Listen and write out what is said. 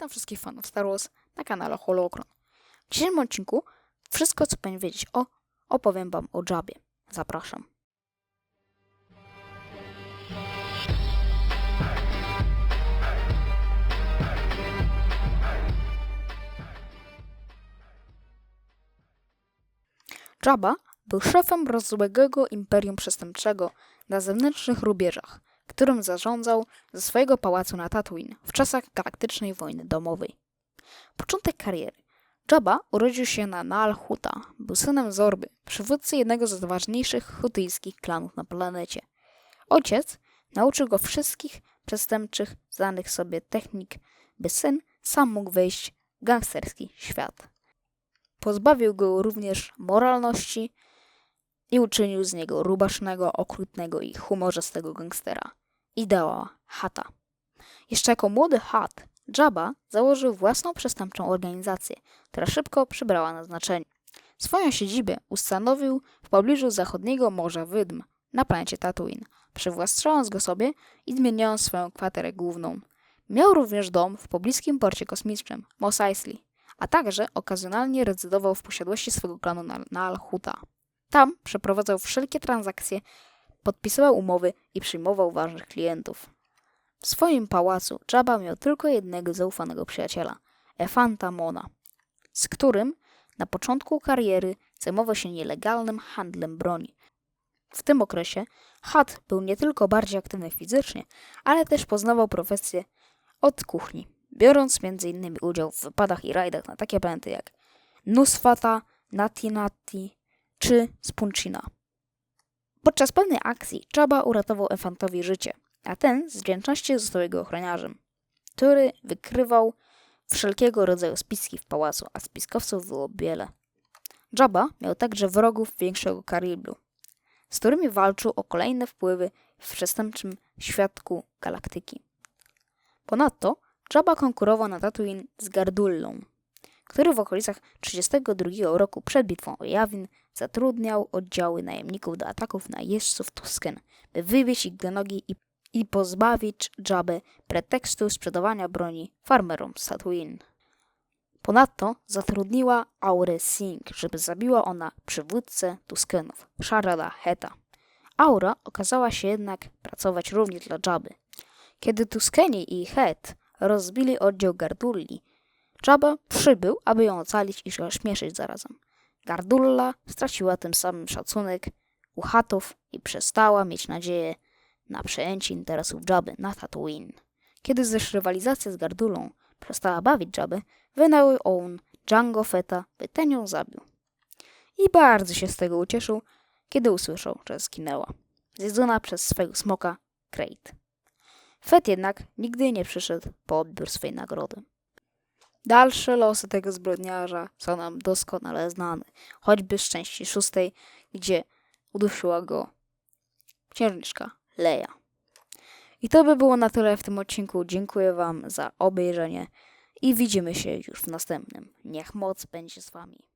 Witam wszystkich fanów Star Wars na kanale Holokron. W dzisiejszym odcinku wszystko, co powinien wiedzieć o, opowiem wam o Jabie. Zapraszam. Jabba był szefem rozległego imperium przestępczego na zewnętrznych rubieżach, którym zarządzał ze swojego pałacu na Tatooine w czasach galaktycznej wojny domowej. Początek kariery. Jabba urodził się na Naal Huta. Był synem Zorby, przywódcy jednego z ważniejszych hutyjskich klanów na planecie. Ojciec nauczył go wszystkich przestępczych, znanych sobie technik, by syn sam mógł wejść w gangsterski świat. Pozbawił go również moralności i uczynił z niego rubasznego, okrutnego i humorzystego gangstera. Ideała Hata. Jeszcze jako młody Hat, Jabba założył własną przestępczą organizację, która szybko przybrała na znaczeniu. Swoją siedzibę ustanowił w pobliżu zachodniego Morza Wydm na planecie Tatooine, przywłaszczając go sobie i zmieniając swoją kwaterę główną. Miał również dom w pobliskim porcie kosmicznym Mos Eisley, a także okazjonalnie rezydował w posiadłości swego klanu na, na Al-Huta. Tam przeprowadzał wszelkie transakcje, podpisywał umowy i przyjmował ważnych klientów. W swoim pałacu Jabba miał tylko jednego zaufanego przyjaciela, Efanta Mona, z którym na początku kariery zajmował się nielegalnym handlem broni. W tym okresie Hat był nie tylko bardziej aktywny fizycznie, ale też poznawał profesję od kuchni, biorąc m.in. udział w wypadach i rajdach na takie planety jak Nusfata, Nati Nati czy Spuncina. Podczas pewnej akcji Jabba uratował Efantowi życie, a ten z wdzięczności został jego ochroniarzem, który wykrywał wszelkiego rodzaju spiski w pałacu, a spiskowców było wiele. Jabba miał także wrogów większego kalibru, z którymi walczył o kolejne wpływy w przestępczym świadku galaktyki. Ponadto Jabba konkurował na Tatooine z Gardullą, który w okolicach 32 roku przed bitwą o Jawin zatrudniał oddziały najemników do ataków na jeźdźców Tusken, by wywieźć ich do nogi i, i pozbawić Jabbę pretekstu sprzedawania broni farmerom z Tatooine. Ponadto zatrudniła Aurę Singh, żeby zabiła ona przywódcę Tuskenów, Sharada Heta. Aura okazała się jednak pracować również dla Jabby. Kiedy Tuskeni i Het rozbili oddział Gardulli, Jabba przybył, aby ją ocalić i ośmieszyć zarazem. Gardulla straciła tym samym szacunek u Hatów i przestała mieć nadzieję na przejęcie interesów Jabby na Tatooine. Kiedy też rywalizacja z Gardulą przestała bawić Jabby, wynajął on Django Feta, by ten ją zabił. I bardzo się z tego ucieszył, kiedy usłyszał, że zginęła, zjedzona przez swego smoka Krayt. Fet jednak nigdy nie przyszedł po odbiór swej nagrody. Dalsze losy tego zbrodniarza są nam doskonale znane, choćby z części szóstej, gdzie udusiła go księżniczka Leia. I to by było na tyle w tym odcinku. Dziękuję Wam za obejrzenie i widzimy się już w następnym. Niech moc będzie z Wami.